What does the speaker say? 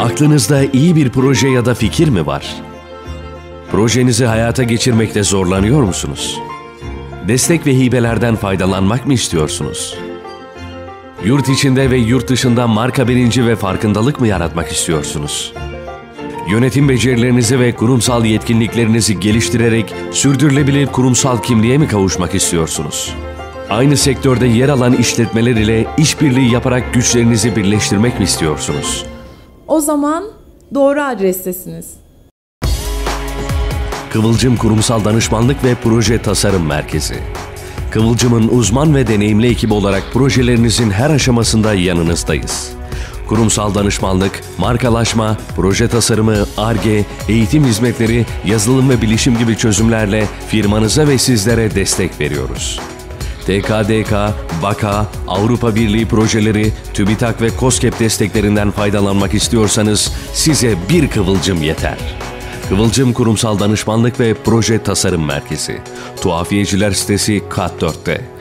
Aklınızda iyi bir proje ya da fikir mi var? Projenizi hayata geçirmekte zorlanıyor musunuz? Destek ve hibelerden faydalanmak mı istiyorsunuz? Yurt içinde ve yurt dışında marka bilinci ve farkındalık mı yaratmak istiyorsunuz? Yönetim becerilerinizi ve kurumsal yetkinliklerinizi geliştirerek sürdürülebilir kurumsal kimliğe mi kavuşmak istiyorsunuz? Aynı sektörde yer alan işletmeler ile işbirliği yaparak güçlerinizi birleştirmek mi istiyorsunuz? O zaman doğru adrestesiniz. Kıvılcım Kurumsal Danışmanlık ve Proje Tasarım Merkezi. Kıvılcım'ın uzman ve deneyimli ekibi olarak projelerinizin her aşamasında yanınızdayız. Kurumsal danışmanlık, markalaşma, proje tasarımı, ARGE, eğitim hizmetleri, yazılım ve bilişim gibi çözümlerle firmanıza ve sizlere destek veriyoruz. TKDK, BAKA, Avrupa Birliği projeleri, TÜBİTAK ve KOSGEB desteklerinden faydalanmak istiyorsanız size bir kıvılcım yeter. Kıvılcım Kurumsal Danışmanlık ve Proje Tasarım Merkezi. Tuhafiyeciler sitesi Kat 4'te.